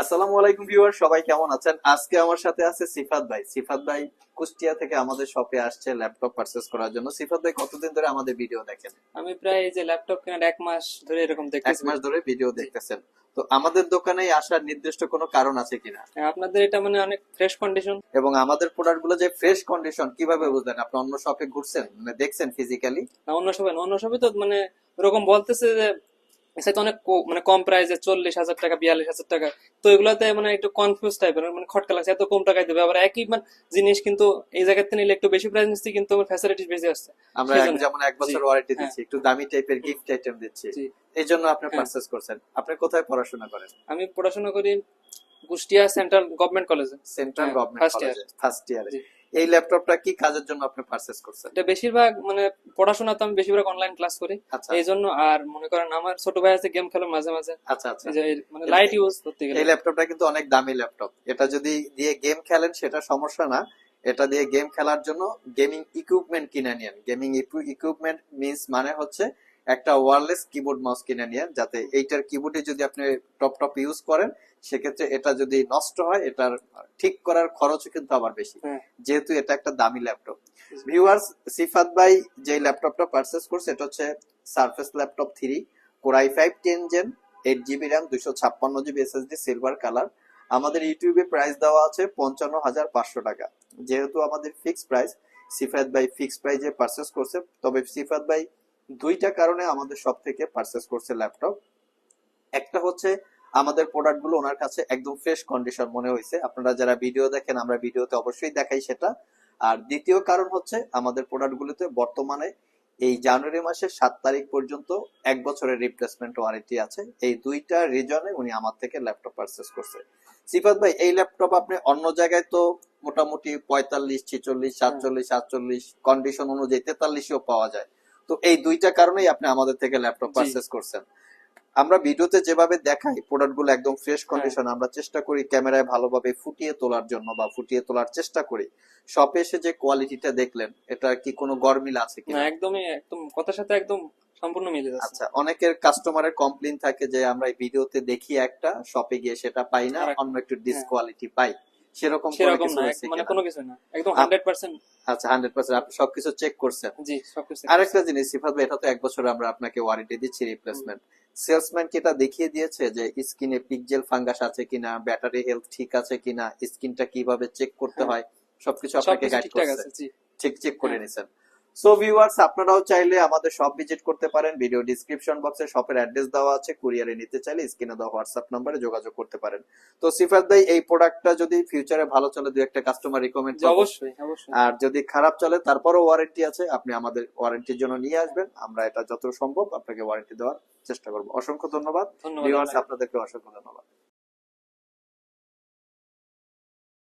আসসালামু আলাইকুম ভিউয়ার সবাই কেমন আছেন? আজকে আমার সাথে আছে সিফাত ভাই। সিফাত ভাই কুষ্টিয়া থেকে আমাদের শপে আসছে ল্যাপটপ পারচেস করার জন্য। সিফাত ভাই কতদিন ধরে আমাদের ভিডিও দেখেন? আমি প্রায় এই যে ল্যাপটপ কেনার এক মাস ধরে এরকম এক মাস ধরে ভিডিও দেখতেছেন। তো আমাদের দোকানে আসার নির্দিষ্ট কোনো কারণ আছে কিনা? আপনাদের এটা মানে অনেক ফ্রেশ কন্ডিশন এবং আমাদের প্রোডাক্টগুলো যে ফ্রেশ কন্ডিশন কীভাবে বুঝলেন? আপনি অন্য শপে ঘুরছেন? মানে দেখছেন ফিজিক্যালি অন্য শপে অন্য শপে তো মানে ওরকম বলতেছে যে সে তো অনেক মানে কম প্রাইসে চল্লিশ হাজার টাকা বিয়াল্লিশ হাজার টাকা তো এগুলোতে মানে একটু কনফিউজ টাইপের মানে খটকা লাগছে এত কম টাকায় দেবে আবার একই মানে জিনিস কিন্তু এই জায়গাতে নিলে একটু বেশি প্রাইস নিচ্ছি কিন্তু আমার ফ্যাসিলিটিস বেশি আসছে আমরা। যেমন এক বছর ওয়ারেন্টি হ্যাঁ। দিচ্ছি একটু দামি টাইপের গিফট আইটেম দিচ্ছি এই জন্য আপনি হ্যাঁ। পারচেস করছেন আপনি কোথায় পড়াশোনা করেন আমি পড়াশোনা করি কুষ্টিয়া সেন্ট্রাল গভর্নমেন্ট কলেজে সেন্ট্রাল হ্যাঁ, গভর্নমেন্ট। কলেজে ফার্স্ট ইয়ারে। এই ল্যাপটপটা কি কাজের জন্য আপনি পারচেস করছেন? এটা বেশিরভাগ মানে পড়াশোনা তো আমি বেশিরভাগ অনলাইন ক্লাস করি। আচ্ছা। এই জন্য আর মনে করেন আমার ছোট ভাই আছে গেম খেলো মাঝে মাঝে। আচ্ছা আচ্ছা। মানে লাইট ইউজ করতে গেলে। এই ল্যাপটপটা কিন্তু অনেক দামি ল্যাপটপ। এটা যদি দিয়ে গেম খেলেন সেটা সমস্যা না। এটা দিয়ে গেম খেলার জন্য গেমিং ইকুইপমেন্ট কিনে নিন। গেমিং ইকুইপমেন্ট মিন্স মানে হচ্ছে একটা ওয়ারলেস কিবোর্ড মাউস কিনে নিন যাতে এইটার কিবোর্ডে যদি আপনি টপ টপ ইউজ করেন সেক্ষেত্রে এটা যদি নষ্ট হয় এটার ঠিক করার খরচও কিন্তু আবার বেশি। হ্যাঁ। যেহেতু এটা একটা দামি ল্যাপটপ ভিউয়ার্স সিফাত ভাই যে ল্যাপটপটা পারচেস করছে এটা হচ্ছে surface laptop three core i five ten gen eight GB RAM দুশো ছাপ্পান্ন জিবি এসএসডি সিলভার কালার আমাদের ইউটিউবে প্রাইস দেওয়া আছে পঞ্চান্ন হাজার পাঁচশো টাকা। যেহেতু আমাদের ফিক্স প্রাইস সিফাত ভাই ফিক্স প্রাইজে পারচেস করছে তবে সিফাত ভাই দুইটা কারণে আমাদের সব থেকে পারচেস করছে ল্যাপটপ একটা হচ্ছে, আমাদের প্রোডাক্টগুলো ওনার কাছে একদম ফ্রেশ কন্ডিশন মনে হয়েছে। আপনারা যারা ভিডিও দেখেন, আমরা ভিডিওতে অবশ্যই দেখাই সেটা। আর দ্বিতীয় কারণ হচ্ছে, আমাদের প্রোডাক্ট গুলোতে বর্তমানে এই জানুয়ারি মাসের সাত তারিখ পর্যন্ত এক বছরের রিপ্লেসমেন্ট ওয়ারেন্টি আছে। এই দুইটা রিজনে উনি আমার থেকে ল্যাপটপ পারচেস করছে। সিফাত ভাই, এই ল্যাপটপ আপনি অন্য জায়গায় তো মোটামুটি পঁয়তাল্লিশ, ছেচল্লিশ, সাতচল্লিশ সাতচল্লিশ কন্ডিশন অনুযায়ী তেতাল্লিশও পাওয়া যায়। তো এই দুইটা কারণেই আপনি আমাদের থেকে ল্যাপটপ জি। পারচেস করছেন। আমরা ভিডিওতে যেভাবে দেখাই প্রোডাক্টগুলো একদম ফ্রেশ হ্যাঁ। কন্ডিশন আমরা চেষ্টা করি ক্যামেরায় ভালোভাবে ফুটিয়ে তোলার জন্য বা ফুটিয়ে তোলার চেষ্টা করি। শপে এসে যে কোয়ালিটিটা দেখলেন এটা কি কোনো গরমিল আছে না কিনা একদমই একদম কথার সাথে একদম সম্পূর্ণ মিলে যাচ্ছে। আচ্ছা অনেকের কাস্টমারের কমপ্লেন থাকে যে আমরা এই ভিডিওতে দেখি একটা শপে গিয়ে সেটা পাই না অন্য একটু ডিসকোয়ালিটি পাই। সেরকম সেরকম না মানে কোনো? কিছু না একদম আপ- হান্ড্রেড পার্সেন্ট আচ্ছা হান্ড্রেড পার্সেন্ট আপনি সবকিছু চেক করছেন। জি সবকিছু আরেকটা জিনিস সিফাত ভাই এটা তো এক বছর আমরা আপনাকে ওয়ারেন্টি দিচ্ছি রিপ্লেসমেন্ট সেলসম্যান কি এটা দেখিয়ে দিয়েছে যে স্কিনে পিকজেল ফাঙ্গাস আছে কিনা ব্যাটারি হেলথ ঠিক আছে কিনা স্কিনটা কীভাবে চেক করতে হ্যাঁ। হয়? সবকিছু আপনাকে গাইড করছে। ঠিক চেক চেক করে হ্যাঁ। নিছেন। সো ভিউয়ার্স আপনারাও চাইলে আমাদের শপ ভিজিট করতে পারেন। ভিডিও ডিসক্রিপশন বক্সে শপের অ্যাড্রেস দেওয়া আছে। কুরিয়ারে নিতে চাইলে স্ক্রিনে দেওয়া হোয়াটসঅ্যাপ নম্বরে যোগাযোগ করতে পারেন। তো সিফাত ভাই এই প্রোডাক্টটা যদি ফিউচারে ভালো চলে দু একটা কাস্টমার রিকমেন্ড অবশ্যই অবশ্যই। আর যদি খারাপ চলে তারপরও ওয়ারেন্টি আছে। আপনি আমাদের ওয়ারেন্টির জন্য নিয়ে আসবেন। আমরা এটা যত সম্ভব আপনাকে ওয়ারেন্টি দেওয়ার চেষ্টা করব। অসংখ্য ধন্যবাদ। ধন্যবাদ ভিউয়ার্স আপনাদেরকে অসংখ্য ধন্যবাদ।